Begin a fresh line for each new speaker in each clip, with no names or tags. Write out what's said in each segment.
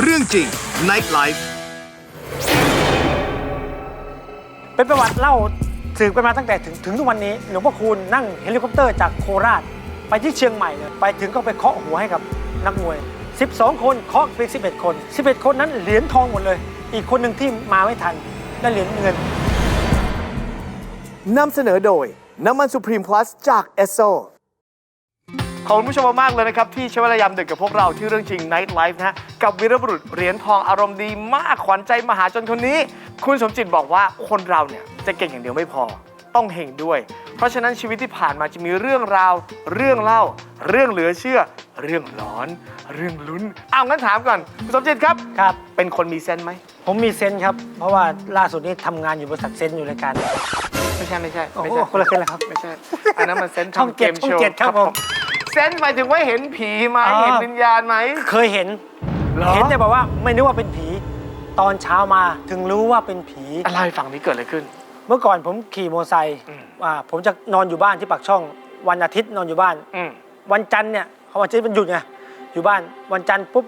เรื่องจริง Night Life
เป็นประวัติเล่าสืบกันมาตั้งแต่ถึงถึงทุกวันนี้หลวงพ่อคูณนั่งเฮลิคอปเตอร์จากโคราช ไปที่เชียงใหม่เลยไปถึงก็ไปเคาะหัวให้กับนักมวย 12 คนเคาะเพียง11 คน 11 คนนั้นเหรียญทองหมดเลย อีกคนหนึ่งที่มาไม่ทันได้เหรียญเงิน
นำเสนอโดยน้ำมันสุพรีมพลัสจากเอสโซ
ขอบคุณผู้ชมมากๆเลยนะครับ ที่ใช้เวลายามดึกกับพวกเราที่เรื่องจริง Night Life นะฮะกับวีรบุรุษเหรียญทองอารมณ์ดีมากขวัญใจมหาชนคนนี้ คุณสมจิตบอกว่าคนเราเนี่ยจะเก่งอย่างเดียวไม่พอ ต้องเฮงด้วย เพราะฉะนั้นชีวิตที่ผ่านมาจะมีเรื่องราว เรื่องเล่า เรื่องเหลือเชื่อ เรื่องหลอน เรื่องลุ้นอ้าวงั้นถามก่อนคุณสมจิตครับ
ครับ
เป็นคนมีเซนส์ไหม
ผมมีเซนส์ครับ เพราะว่าล่าสุดนี้ทำงานอยู่บริษัทเซนส์อยู่รายการ
ไม่ใช่ไม่ใช่
โอ้
ไม่
โห
ใช่
คนละเซนส์เหรอครับ
ไม่ใช่อันนั้นมันเซนส์
ช่อง
ทำเก
เจ็ด
ม
ช่อง
โชว์
เจ็ดครับผม
เซนส์หมายถึงว่าเห็นผีไหม
อ๋อ
เห็นวิญญาณไหม
เคยเห็น
เหรอ
เห็นแต่บอกว่าไม่นึกว่าเป็นผี ตอนเช้ามาถึงรู้ว่าเป็นผี
อะไรฝั่งนี้เกิดอะไรขึ้น
เมื่อก่อนผมขี่มอเตอร์ไซค์
อืม
อ่าผมจะนอนอยู่บ้านที่ปากช่อง วันอาทิตย์นอนอยู่บ้าน
อืม
วันจันทร์เนี่ยเขาวันอาทิตย์เป็นหยุดไงอยู่บ้านวันจันทร์ปุ๊บ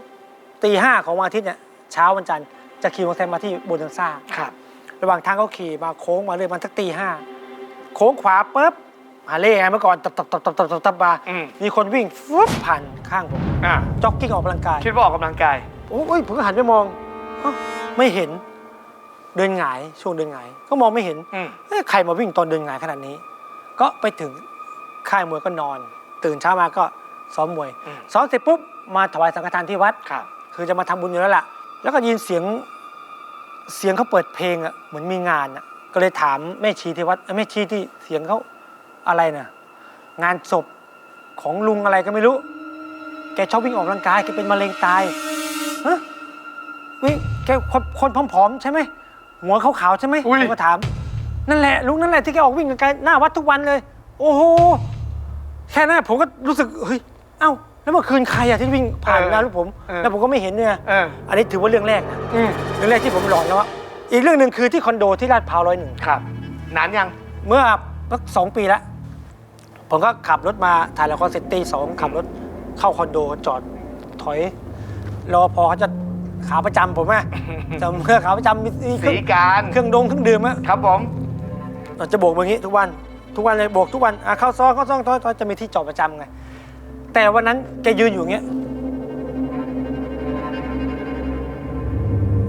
ตีห้าของวันอาทิตย์เนี่ยเช้าวันจันทร์จะขี่มอเตอร์ไซค์มาที่โบนันซ่า
ครับ
ระหว่างทางเขาขี่มาโค้งมาเลยมันสักตีห้าโค้งขวาปุ๊บ มาเล่ไงเมื่อก่อนตับตับตับตับตับตับตับมา
อืม
มีคนวิ่งฟุบผ่านข้างผม
อะ
จ็อกกิ้งออกกำลังกาย
คิดว่าออกกำลังกาย
โอ้ยผมก็หันไปมองอ้าวไม่เห็น เดินหงายช่วงเดินหงาย ก็มองไม่เห็น
อืม
เอ๊ะใครมาวิ่งตอนเดินหงายขนาดนี้ ก็ไปถึงค่ายมวยก็นอน ตื่นเช้ามาก็ซ้อมมวย
อืม
ซ้อมเสร็จปุ๊บมาถวายสังฆทานที่วัด
ครับ
คือจะมาทำบุญอยู่แล้วล่ะ แล้วก็ยินเสียงเสียงเขาเปิดเพลงอะเหมือนมีงานอะ ก็เลยถามแม่ชีที่วัดเอ้ยแม่ชีที่เสียงเขา อะไรน่ะงานศพของลุงอะไรก็ไม่รู้ แกชอบวิ่งออกกำลังกายแกเป็นมะเร็งตายฮะวิ่งแกคนคนผอมๆใช่ไหมหัวขาวๆใช่ไหม
อุ้ย
ผมก็ถาม นั่นแหละลุงนั่นแหละที่แกออกวิ่งไกลๆหน้าวัดทุกวันเลย โอ้โหแค่นั้นผมก็รู้สึกเฮ้ยเอ้าแล้วเมื่อคืนใครอะที่วิ่งผ่านงานลูกผมแล้วผมก็ไม่เห็นเนี่ย
เออ
อันนี้ถือว่าเรื่องแรกนะ
อืม
เรื่องแรกที่ผมหลอนแล้วอะอีกเรื่องหนึ่งคือที่คอนโดที่ลาดพร้าวร้อยหนึ่ง
ครับนานยัง
เมื่อสักสองปีแล้ว ผมก็ขับรถมาถ่ายละครเสร็จตีสองขับรถเข้าคอนโดจอดถอยรอพอเขาจะขาประจำผมอะแต่เมื่อขาประจำมีมีเค
สี
รื่อง
การ
เครื่องดงเครื่องดื่มอะ
ครับผม
เราจะโบกแบบนี้ทุกวัน ทุกวันเลยโบกทุกวันอะเข้าซอยเข้าซอยเข้าซอยจะมีที่จอดประจำไงแต่วันนั้นแกยืนอยู่อย่างเงี้ย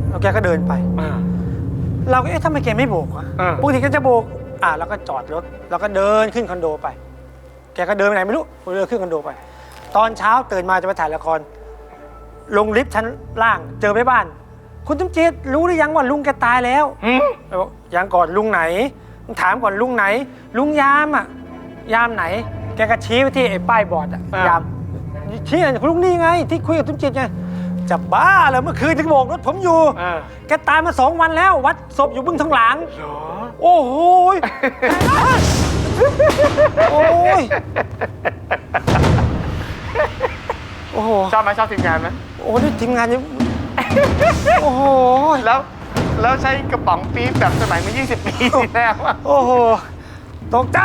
แล้วแกก็เดินไป
อ่า
เราก็เอ๊ะทำไมแกไม่โบกวะ
เออ
ปกติแกจะโบกอะแล้วก็จอดรถแล้วก็เดินขึ้นคอนโดไป แกก็เดินไปไหนไม่รู้เดินขึ้นคอนโดไป ตอนเช้าตื่นมาจะไปถ่ายละคร ลงลิฟต์ชั้นล่างเจอแม่บ้าน คุณตุ้มเจตรู้หรือยังว่าลุงแกตายแล้ว
อืม
เราบอกยังก่อนลุงไหนถามก่อนลุงไหน ลุงยามอะ ยามไหน แกก็ชี้ไปที่ไอ้ป้ายบอร์ดอะ
อ่าย
ยามชี้อะไรลุงนี่ไง ที่คุยกับตุ้มจิตไงจะบ้าเหรอเมื่อคืนถึงโบกรถผมอยู่
เออ
แกตายมาสองวันแล้ว วัดศพอยู่บึ้งทองหลัง
เหรอ
โอ้โหย โอ้ย โอ้โห
ชอบไหมชอบทีมงานไหม
โอ้นี่ทีมงานนี่โอ้โห
แล้วแล้วใช้กระป๋องปี๊บแบบสมัยเมื่อ 20 ปีที่แล้วอะ
โอ้โห ตกใจ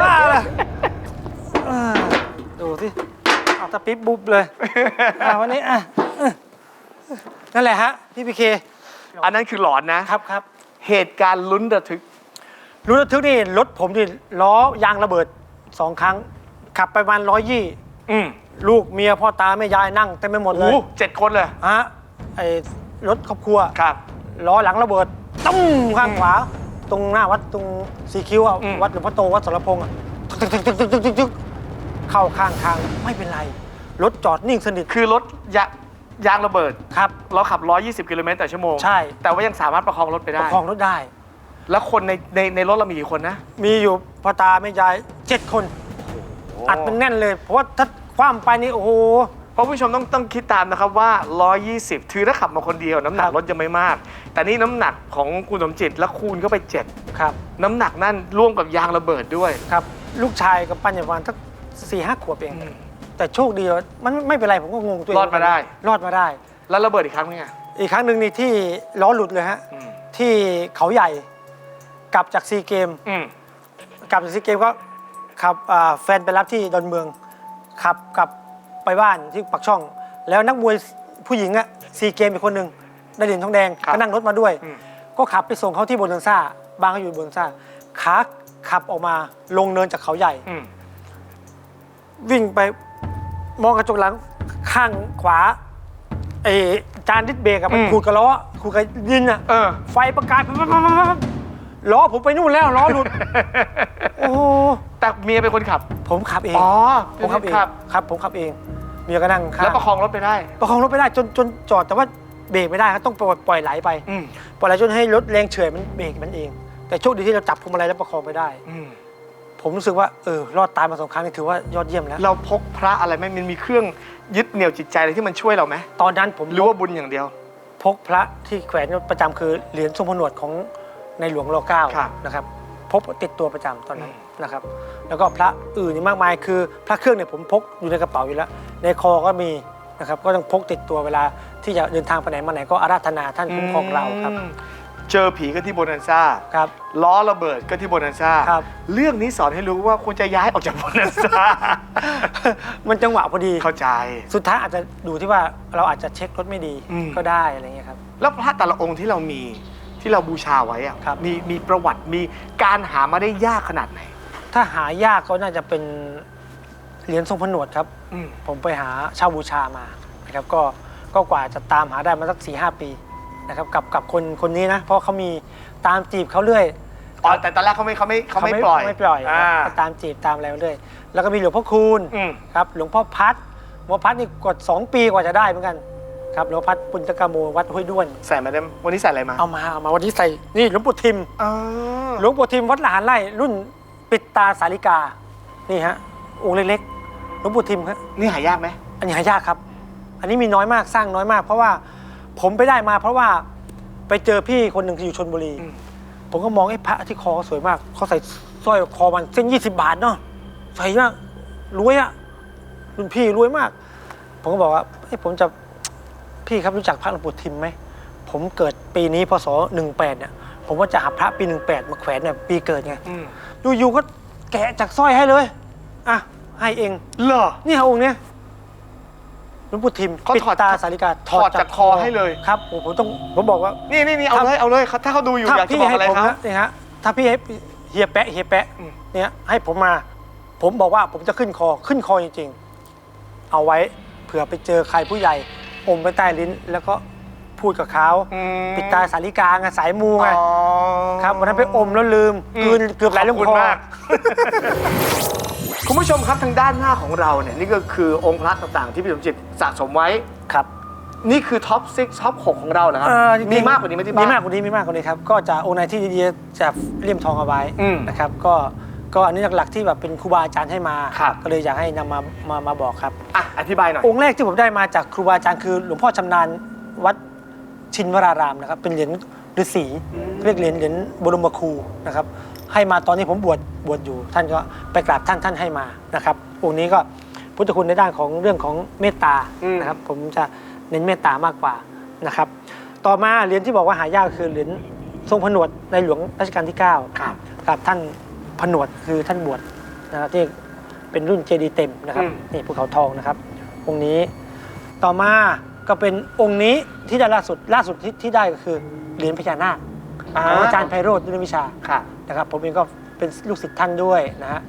บ้าละเออดูสิเอาตะปิ๊บบุบเลยอะวันนี้อะเออนั่นแหละฮะ พี่พีเค
อันนั้นคือหลอนนะ
ครับครับ
เหตุการณ์ลุ้นระทึก
รู้ระทึกนี่รถผมนี่ล้อยางระเบิดสองครั้ง ขับไปประมาณร้อยยี่
อืม
ลูกเมียพ่อตาแม่ยายนั่งเต็มไปหมดเลย
โอ้เจ็ดคนเลย
ฮะไอ้รถครอบครัว
ครับ
ล้อหลังระเบิดตุ้มข้างขวา ตรงหน้าวัดตรงสีคิ้วอะ
อืม
วัดหลวงพ่อโตวัดสรพงษ์อะตึกตึกตึกตึกตึกตึกตึกเข้าข้างทางไม่เป็นไร รถจอดนิ่งสนิท
คือรถยะยางระเบิด
ครับ
เราขับ 120 กิโลเมตรต่อชั่วโมง
ใช่
แต่ว่ายังสามารถประคองรถไป
ป
ได้
ระคองรถได้
แล้วคนในในในรถเรามีกี่คนนะ
มีอยู่พ่อตาแม่ยายเจ็ดคน อัดเป็นแน่นเลย เพราะว่าถ้าคว่ำไปนี่โอ้โห
เพราะผู้ชมต้องต้องคิดตามนะครับว่า 120 ถือถ้าขับมาคนเดียว น้ำหนั
ค
ก
รับ
รถยังไม่มาก แต่นี่น้ำหนักของคุณสมจิตแล้วคูณเข้าไป
ครับ
7 น้ำหนักนั่นร่วมกับยางระเบิดด้วย
ครับ ลูกชายกับปั้นอย่างประมาณสักสี่ห้าขวบเองแต่โชคดีว่ามันมันไม่เป็นไรผมก็งงตัวเอง
รอดมาได้
รอดมาได้
แล้วระเบิดอีกครั้งนึงอะ
อีกครั้งหนึ่งนี่ที่ล้อหลุดเลยฮะ
อืม
ที่เขาใหญ่ กลับจากซีเกม
อืม
กลับจากซีเกมก็ขับอ่าแฟนไปรับที่ดอนเมือง ขับกลับไปบ้านที่ปักช่อง แล้วนักมวยผู้หญิงอะซีเกมอีกคนหนึ่งได้เหรียญทองแดง
ครับ
ก็นั่งรถมาด้วย
อืม
ก็ขับไปส่งเขาที่โบนันซ่าบ้านเขาอยู่โบนันซ่าขาขับออกมาลงเนินจากเขาใหญ่
อืม
วิ่งไปมองกระจกหลังข้างขวาไอ้จานดิสเบรกอะมัน
อืม
ขูดกับล้อขูดกับดินอะ
เออ
ไฟประกายปั๊บปั๊บปั๊บปั๊บปั๊บ ล้อผมไปนู่นแล้วล้อหลุด โอ้โห
แต่เมียเป็นคนขับ
ผมขับเอง
อ๋อ
ผมขับเอง
ครับ
ครับ ผมขับเอง เมียก็นั่งข้าง
แล้วประคองรถไปได้
ประคองรถไปได้จนจนจอดแต่ว่าเบรกไม่ได้ครับต้องปล่อยปล่อยไหลไป
อืม
ปล่อยไหลจนให้รถแรงเฉื่อยมันเบรกมันเอง แต่โชคดีที่เราจับพวงมาลัยแล้วประคองไปได้
อืม
ผมรู้สึกว่าเออรอดตายมาสองครั้งนี่ถือว่ายอดเยี่ยมแล้ว
เราพกพระอะไรไหมมันมีเครื่องยึดเหนี่ยวจิตใจอะไรที่มันช่วยเราไหม
ตอนนั้นผม
หรือว่าบุญอย่างเดียว
พกพระที่แขวนประจำคือเหรียญทรงผนวดของ ในหลวงรอเก้า
ครับ
นะครับพกติดตัวประจำตอนนั้น
อืม
นะครับ แล้วก็พระอื่นอีกมากมายคือพระเครื่องเนี่ยผมพกอยู่ในกระเป๋าอยู่แล้ว ในคอก็มีนะครับก็ต้องพกติดตัวเวลาที่จะเดินทางไปไหนมาไหนก็อาราธนาท่านคุ้มครองเราครับ
อืมเจอผีก็ที่โบนันซ่า
ครับ
ล้อระเบิดก็ที่โบนันซ่า
ครับ
เรื่องนี้สอนให้รู้ว่าควรจะย้ายออกจากโบนันซ่า
มันจังหวะพอดี
เข้าใจ
สุดท้ายอาจจะดูที่ว่าเราอาจจะเช็ครถไม่ดี
อืม
ก็ได้อะไรเงี้ยครับ
แล้วพระแต่ละองค์ที่เรามี ที่เราบูชาไว้อะ
ครับ
มีมีประวัติมีการหามาได้ยากขนาดไหน
ถ้าหายากก็น่าจะเป็นเหรียญทรงผนวดครับ
อืม
ผมไปหาเช่าบูชามานะครับก็ก็กว่าจะตามหาได้มาสักสี่ห้าปีนะครับกับกับคนคนนี้นะ เพราะเขามีตามจีบเขาเรื่อย
อ๋อแต่ตอนแรกเขาไม่เขาไม่เขาไม่ปล่อย
ไม่ปล่อยครับ
อ่า
ก็ตามจีบตามอะไรมาเรื่อยแล้วก็มีหลวงพ่อคูณ
อืม
ครับหลวงพ่อพัดหลวงพ่อพัดนี่กดสองปีกว่าจะได้เหมือนกัน ครับหลวงพ่อพัดปุญจกาโมวัดห้วยด้วน
ใส่มาได้วันนี้ใส่อะไรมา
เอามาเอามาวันนี้ใส่นี่หลวงปู่ทิม
อ๋อ
หลวงปู่ทิมวัดละหารไร่รุ่นปิดตาสาลิกานี่ฮะองค์เล็กๆหลวงปู่ทิมครับ
นี่หายากไหม
อันนี้หายากครับ อันนี้มีน้อยมากสร้างน้อยมาก เพราะว่าผมไปได้มา เพราะว่าไปเจอพี่คนหนึ่งที่อยู่ชนบุรี
อืม
ผมก็มองไอ้พระที่คอเขาสวยมากเขาใส่สร้อยคอมันเส้น20บาทเนาะใส่มากรวยอะรุ่นพี่รวยมาก ผมก็บอกว่าเฮ้ยผมจะ พี่ครับรู้จักพระหลวงปู่ทิมไหม ผมเกิดปีนี้พศ18เนี่ย ผมว่าจะหาพระปี 18 มาแขวนเนี่ยปีเกิดไง
อืม
อยู่ๆก็แกะจากสร้อยให้เลย อะ ให้เอง
เหรอ
นี่ฮะองค์เนี้ยหลวงปู่ทิม
เขา
ปิด
ถอด
ตาสาริกา
ถอดจากคอให้เลย
ครับผมผมต้องผมบอกว่า
นี่นี่นี่เอาเลยเอาเลยถ้าเขาดูอยู่
ถ้า
อยากจะ
พี่
บอก
ให้
อะไร
ผม
ครับ
นะนี่ฮะถ้าพี่ให้เฮียแปะเฮียแปะ
อืม
เนี่ยให้ผมมา ผมบอกว่าผมจะขึ้นคอขึ้นคอจริงๆ เอาไว้เผื่อไปเจอใครผู้ใหญ่ อมไปใต้ลิ้น แล้วก็พูดกับเขา
อืม
ปิดตาสาริกาไงสายมูไง
อ๋อ
ครับวันนั้นไปอมแล้วลืม
อืม
กลืนเกือบไหลลง
ขอบ
ค
คุณ
อ
มาก คุณผู้ชมครับทางด้านหน้าของเราเนี่ยนี่ก็คือองค์พระต่างๆ ที่พี่สมจิตสะสมไว้
ครับ
นี่คือท็อป6ท็อป6ของเราเหรอครับ
เอ่อจริงๆ
มีมากกว่านี้ไหมที่บ้าน
มีมากกว่านี้มีมากกว่านี้ครับ ก็จะองค์ไหนที่ดีๆจะเลี่ยมทองเอาไว้
อืม
นะครับ ก็ ก็อันนี้หลักๆที่แบบเป็นครูบาอาจารย์ให้มา
ครับ
ก็เลยอยากให้นำมามามาบอกครับ
อะอธิบายหน่อย
องค์แรกที่ผมได้มาจากครูบาอาจารย์คือ หลวงพ่อชำนาญวัดชินวรารามนะครับ เป็นเหรียญฤาษีเรียกเหรียญเหรียญบรมครูนะครับ ให้มาตอนนี้ผมบวชบวชอยู่ ท่านก็ไปกราบท่านท่านให้มานะครับองค์นี้ก็พุทธคุณในด้านของเรื่องของเมตตา
อืม
นะครับ ผมจะเน้นเมตตามากกว่านะครับ ต่อมาเหรียญที่บอกว่าหายากคือเหรียญทรงผนวดในหลวงรัชกาลที่ 9
ครับ
ครับท่าน ผนวดคือท่านบวชนะครับที่เป็นรุ่นเจดีย์เต็มนะครับ
อืม
นี่ภูเขาทองนะครับ องค์นี้ต่อมาก็เป็นองค์นี้ที่ได้ล่าสุดล่าสุดที่ที่ได้ก็คือเหรียญพญานาคของอาจารย์ไพโรธดุลวิชา
ค่ะ
นะครับผมเองก็เป็นลูกศิษย์ท่านด้วยนะฮะ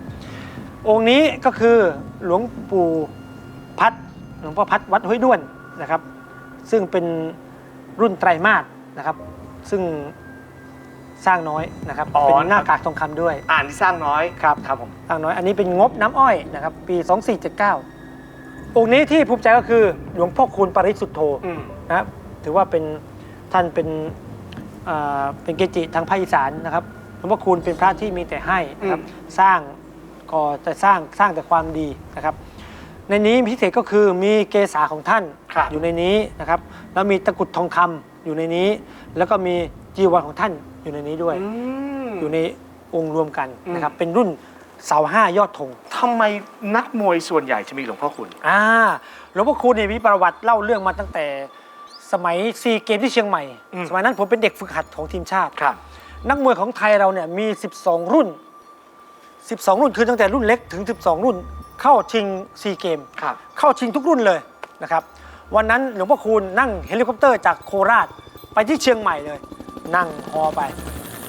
องค์นี้ก็คือหลวงปู่พัดหลวงพ่อพัดวัดห้วยด้วนนะครับ ซึ่งเป็นรุ่นไตรมาสนะครับ ซึ่ง สร้างน้อยนะครับ
อ๋อ
เป็นหน้ากากทองคำด้วย
อ่านที่สร้างน้อย
ครับ
ครับผม
สร้างน้อยอันนี้เป็นงบน้ำอ้อยนะครับปี 2479 องค์นี้ที่ภูมิใจก็คือหลวงพ่อคูณปริสุทธโธ
อืม
นะครับถือว่าเป็นท่านเป็นเอ่อเป็นเกจิทางภาคอีสานนะครับหลวงพ่อคูณเป็นพระที่มีแต่ให้นะครับสร้างก็จะสร้างสร้างแต่ความดีนะครับ ในนี้พิเศษก็คือมีเกษาของท่าน
ครับ
อยู่ในนี้นะครับแล้วมีตะกรุดทองคำอยู่ในนี้ แล้วก็มีจีวรของท่าน อยู่ในนี้ด้วย
อืม
อยู่ในองค์รวมกัน
อืม
นะครับ เป็นรุ่นเสาห้ายอดธง
ทำไมนักมวยส่วนใหญ่จะมีหลวงพ่อคุณ
อ่าหลวงพ่อคูณเนี่ยมีประวัติเล่าเรื่องมาตั้งแต่สมัยซีเกมที่เชียงใหม่
อืม
สมัยนั้นผมเป็นเด็กฝึกหัดของทีมชาติ
ครับ
นักมวยของไทยเราเนี่ยมี 12 รุ่น 12 รุ่นคือตั้งแต่รุ่นเล็กถึง 12 รุ่น เข้าชิงซีเกม
ครับ
เข้าชิงทุกรุ่นเลยนะครับ วันนั้นหลวงพ่อคูณนั่งเฮลิคอปเตอร์จากโคราชไปที่เชียงใหม่เลย นั่งฮอไป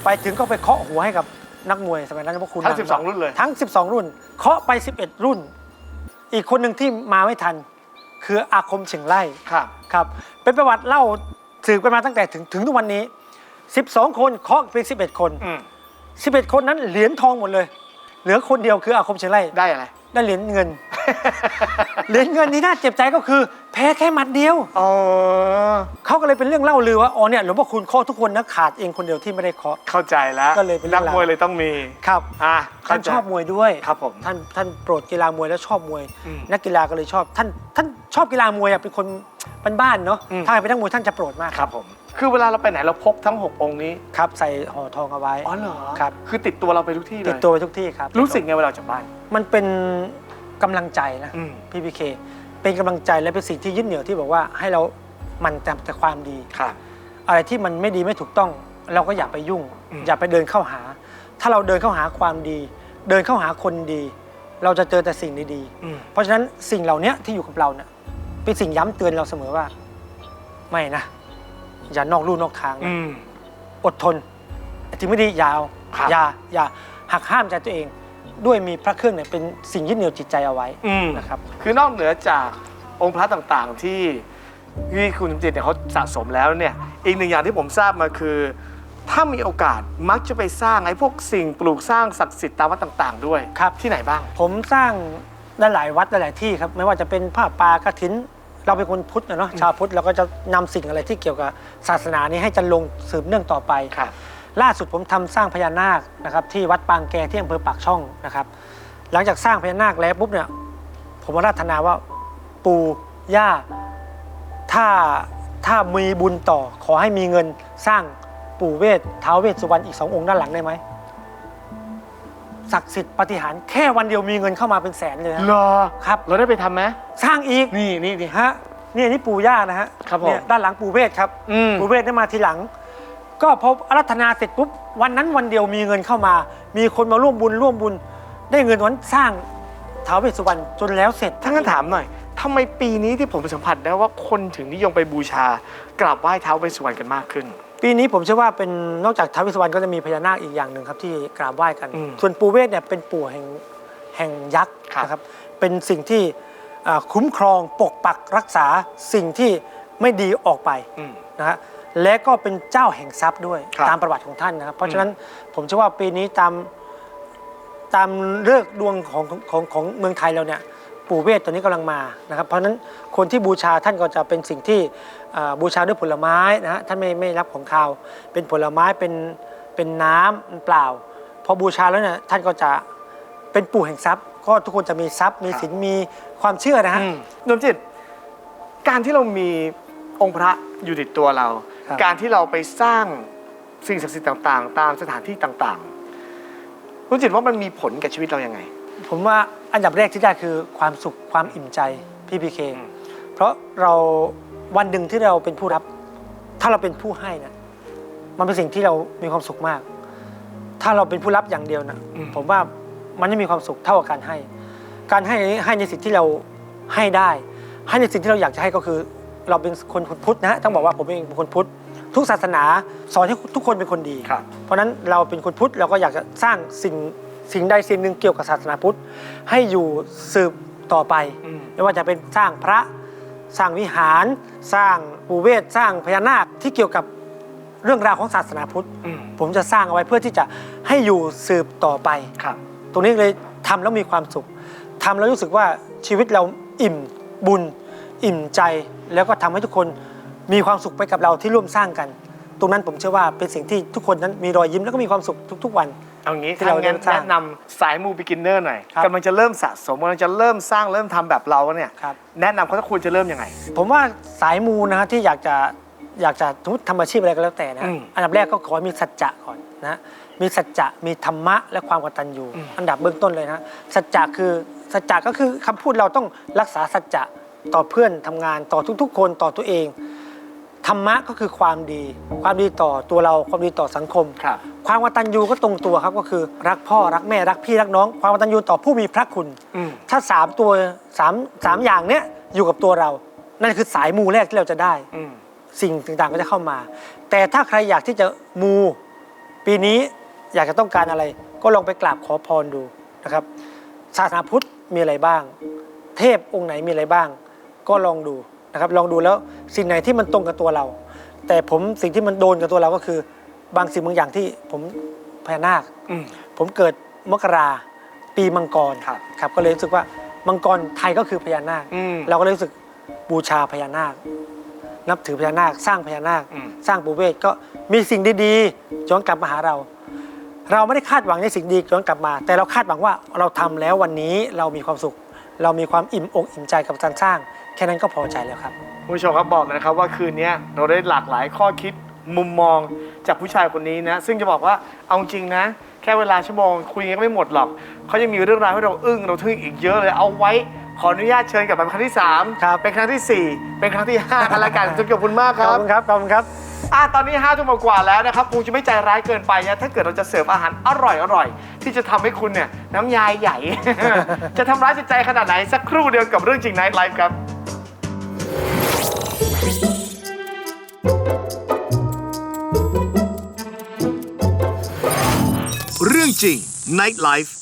ไปถึงก็ไปเคาะหัวให้กับนักมวยสมัยนั้นหลวงพ่อคูณ
ทั้ง
นั่
12 รุ่นเลย
ทั้ง 12 รุ่น เคาะไป 11 รุ่น อีกคนหนึ่งที่มาไม่ทัน คืออาคมเฉียงไล่
ครับ
ครับ เป็นประวัติเล่าสืบกันมาตั้งแต่ถึงถึงทุกวันนี้ 12 คนเคาะเป็น 11 คน
อืม
11 คนนั้นเหรียญทองหมดเลย เหลือคนเดียวคืออาคมเฉียงไล่
ได้อะไร
ได้เหรียญเงิน เหรียญเงินที่น่าเจ็บใจก็คือ แพ้แค่หมัดเดียว
อ๋อ
เขาก็เลยเป็นเรื่องเล่าลือว่า อ๋อเนี่ยหลวงพ่อคุณเคาะทุกคนนะขาดเองคนเดียวที่ไม่ได้เคาะ
เข้าใจแล้ว
ก็เลยเป็นเรื่
นั
อกงราว
มวยเลยต้องมี
ครับ
อะ
ท่าน
เข้ใจ
ชอบมวยด้วย
ครับผม
ท่านท่านโปรดกีฬามวยและชอบมวย
อืม
นักกีฬาก็เลยชอบ ท่านท่านชอบกีฬามวยอะเป็นคนบ้านๆเนาะ
อืม
ถ้าเป็นนักมวยท่านจะโปรดมาก
ครับผม คือเวลาเราไปไหนเราพกทั้ง 6 องค์นี้
ครับ ใส่ห่อทองเอาไว้
อ๋อเหรอ
ครับ
คือติดตัวเราไปทุกที่เลย
ติดตัวไปทุกที่ครับ
รู้สึกไงเวลาออกจากบ้าน
มันเป็นกำลังใจนะ
อืม
พี่พีเค เป็นกำลังใจและเป็นสิ่งที่ยึดเหนี่ยวที่บอกว่าให้เรามันแต่แต่ความดี
ครับ
อะไรที่มันไม่ดีไม่ถูกต้อง เราก็อย่าไปยุ่ง
อืม
อย่าไปเดินเข้าหา ถ้าเราเดินเข้าหาความดี เดินเข้าหาคนดี เราจะเจอแต่สิ่งดี
อืม
ๆเพราะฉะนั้นสิ่งเหล่านี้ที่อยู่กับเราเนี่ยเป็นสิ่งย้ำเตือนเราเสมอว่า ไม่นะ อย่านอกลู่นอกทางนะ
อืม
อดทนถึงไม่ดีอย่าเอา
ครับ
อย่าอย่าหักห้ามใจตัวเอง ด้วยมีพระเครื่องเนี่ยเป็นสิ่งยึดเหนี่ยวจิตใจเอาไว้
อืม
นะครับ
คือนอกเหนือจากองค์พระต่างๆที่ที่คุณสมจิตเนี่ยเขาสะสมแล้วเนี่ยอีกหนึ่งอย่างที่ผมทราบมาคือ ถ้ามีโอกาสมักจะไปสร้างไอ้พวกสิ่งปลูกสร้างศักดิ์สิทธิ์ตามวัดต่างๆ ด้วย
ครับ
ที่ไหนบ้าง
ผมสร้างได้หลายวัดได้หลายที่ครับ ไม่ว่าจะเป็นผ้าป่ากฐิน เราเป็นคนพุทธนะเนาะชาวพุทธเราก็จะนำสิ่งอะไรที่เกี่ยวกับศาสนานี้ให้จันลงสืบเนื่องต่อไป
ครับ
ล่าสุดผมทำสร้างพญานาคนะครับที่วัดปางแกที่อำเภอปากช่องนะครับ หลังจากสร้างพญานาคแล้วปุ๊บเนี่ยผมอาราธนาว่าปู่ย่าถ้าถ้ามีบุญต่อขอให้มีเงินสร้างปู่เวทท้าวเวสสุวรรณอีกสององค์ด้านหลังได้ไหมศักดิ์สิทธิ์ปาฏิหารย์แค่วันเดียวมีเงินเข้ามาเป็นแสนเลยนะ
เหรอ
ครับ
เราได้ไปทำไหม
สร้างอีก
นี่นี่นี่
ฮะนี่อันนี่ปู่ย่านะฮะ
ครับผม
เนี่ยด้านหลังปู่เวทครับ
อืม
ปู่เวทได้มาทีหลัง ก็พออารัธนาเสร็จปุ๊บวันนั้นวันเดียวมีเงินเข้ามา มีคนมาร่วมบุญร่วมบุญ ได้เงินวันสร้างท้าวเวสสุวรรณจนแล้วเสร็จ
ถ้างั้นถามหน่อยทำไมปีนี้ที่ผมสัมผัสได้ว่าคนถึงนิยมไปบูชากราบไหว้ท้าวเวสสุวรรณกันมากขึ้น
ปีนี้ผมเชื่อว่าเป็นนอกจากท้าวเวสสุวรรณก็จะมีพญานาคอีกอย่างหนึ่งครับที่กราบไหว้กัน
อืม
ส่วนปู่เวทเนี่ยเป็นปู่แห่งแห่งยักษ์
ครับ
นะครับเป็นสิ่งที่อ่าคุ้มครองปกปักรักษาสิ่งที่ไม่ดีออกไป
อืม
นะฮะ และก็เป็นเจ้าแห่งทรัพย์ด้วย
ครับ
ตามประวัติของท่านนะครับ เพราะฉะนั้นผมเชื่อว่าปีนี้ตามตามเลิกษ์ดวงของของของเมืองไทยเราเนี่ยปู่เวทตัวนี้กำลังมานะครับเพราะฉะนั้นคนที่บูชาท่านก็จะเป็นสิ่งที่อ่าบูชาด้วยผลไม้นะฮะท่านไม่ไม่รับของคาวเป็นผลไม้เป็นเป็นน้ำเปล่าพอบูชาแล้วเนี่ยท่านก็จะเป็นปู่แห่งทรัพย์ ก็ทุกคนจะมีทรัพย์มีศีลมีความเชื่อนะฮะ
อืมนมจิต การที่เรามีองค์พระอยู่ติดตัวเรา
ครับ
การที่เราไปสร้างสิ่งศักดิ์สิทธิ์ต่างๆ ตามสถานที่ต่างๆนมจิตว่ามันมีผลกับชีวิตเรายังไง
ผมว่าอันดับแรกที่ได้คือความสุขความอิ่มใจพี่พีเค
อืม
เพราะเราวันหนึ่งที่เราเป็นผู้รับ ถ้าเราเป็นผู้ให้นะมันเป็นสิ่งที่เรามีความสุขมาก ถ้าเราเป็นผู้รับอย่างเดียวนะผมว่ามันไม่มีความสุขเท่ากับการให้ การให้นี้ให้ในสิ่งที่เราให้ได้ ให้ในสิ่งที่เราอยากจะให้ก็คือ เราเป็นคนพุทธนะฮะต้องบอกว่าผมเองเป็นคนพุทธทุกศาสนาสอนให้ทุกคนเป็นคนดี
ครับ
เพราะฉะนั้นเราเป็นคนพุทธเราก็อยากจะสร้างสิ่งสิ่งใดสิ่งหนึ่งเกี่ยวกับศาสนาพุทธ ให้อยู่สืบต่อไป
อืม
ไม่ว่าจะเป็นสร้างพระสร้างวิหาร สร้างปูเวศสร้างพญานาคที่เกี่ยวกับเรื่องราวของศาสนาพุทธ
อืม
ผมจะสร้างเอาไว้เพื่อที่จะให้อยู่สืบต่อไป
ครับ
ตรงนี้เลยทำแล้วมีความสุขทำแล้วรู้สึกว่าชีวิตเราอิ่มบุญ อิ่มใจแล้วก็ทำให้ทุกคนมีความสุขไปกับเราที่ร่วมสร้างกัน ตรงนั้นผมเชื่อว่าเป็นสิ่งที่ทุกคนนั้นมีรอยยิ้มแล้วก็มีความสุขทุก ๆ วัน
เอางี้
ที่
ถ้า
เรา
งั้น
เริ่มสร้าง
แนะนำสายมูบิกินเนอร์หน่อย
ครับ
กำลังจะเริ่มสะสมกำลังจะเริ่มสร้างเริ่มทำแบบเราเนี่ย
ครับ
แนะนำเขาถ้าควรจะเริ่มยังไง
ผมว่าสายมูนะฮะที่อยากจะอยากจะทุกทำอาชีพอะไรก็แล้วแต่นะ
อืม
อันดับแรกก็ขอให้มีสัจจะก่อนนะมีสัจจะมีธรรมะและความกตัญญู
อืม
อันดับเบื้องต้นเลยนะสัจจะคือสัจจะก็คือคำพูดเราต้องรักษาสัจจะ ต่อเพื่อนทำงานต่อทุกๆ คนต่อตัวเองธรรมะก็คือความดี ความดีต่อตัวเราความดีต่อสังคม
ครับ
ความกตัญญูก็ตรงตัวครับก็คือ รักพ่อรักแม่รักพี่รักน้อง ความกตัญญูต่อผู้มีพระคุณ
อืม
ถ้าสามตัวสามสามอย่างเนี้ยอยู่กับตัวเรา นั่นคือสายมูแรกที่เราจะได้
อืม
สิ่งต่างๆก็จะเข้ามา แต่ถ้าใครอยากที่จะมู ปีนี้อยากจะต้องการอะไร ก็ลองไปกราบขอพรดูนะครับศาสนาพุทธมีอะไรบ้าง เทพองค์ไหนมีอะไรบ้าง ก็ลองดูนะครับลองดูแล้วสิ่งไหนที่มันตรงกับตัวเรา แต่ผมสิ่งที่มันโดนกับตัวเราก็คือ บางสิ่งบางอย่างที่ผมพญานาค
อืม
ผมเกิดมกราปีมังกร
ครับ
ครับก็เลยรู้สึกว่ามังกรไทยก็คือพญานาค
อืม
เราก็เลยรู้สึกบูชาพญานาค นับถือพญานาค สร้างพญานาค
อืม
สร้างปูเวศก็มีสิ่งดีๆย้อนกลับมาหาเรา เราไม่ได้คาดหวังในสิ่งดีย้อนกลับมา แต่เราคาดหวังว่าเราทำแล้ววันนี้เรามีความสุข เรามีความอิ่มอกอิ่มใจกับการสร้าง แค่นั้นก็พอใจแล้วครับ
คุณผู้ชมครับบอกเลยนะครับว่าคืนนี้เราได้หลากหลายข้อคิดมุมมองจากผู้ชายคนนี้นะ ซึ่งจะบอกว่าเอาจริงนะ แค่เวลาชั่วโมงคุยกันไม่หมดหรอกเขายังมีเรื่องราวให้เราอึ้งเราทึ่งอีกเยอะเลยเอาไว้ขออนุญาตเชิญกลับมาเป็นครั้งที่3
ครับ
เป็นครั้งที่ 4 เป็นครั้งที่5กันละกันจุ๊ขอบคุณมากครับ
ขอบคุณครับขอบคุณครับ
อะตอนนี้5ทุ่มกว่าแล้วนะครับคงจะไม่ใจร้ายเกินไปนะถ้าเกิดเราจะเสิร์ฟอาหารอร่อยอร่อยที่จะทำให้คุณเนี่ยน้ำยายใหญ่ จะทำร้ายจิตใจขนาดไหนสักครู่เดียวกับเรื่องจริงไนไลฟ์
ครับ Nightlife.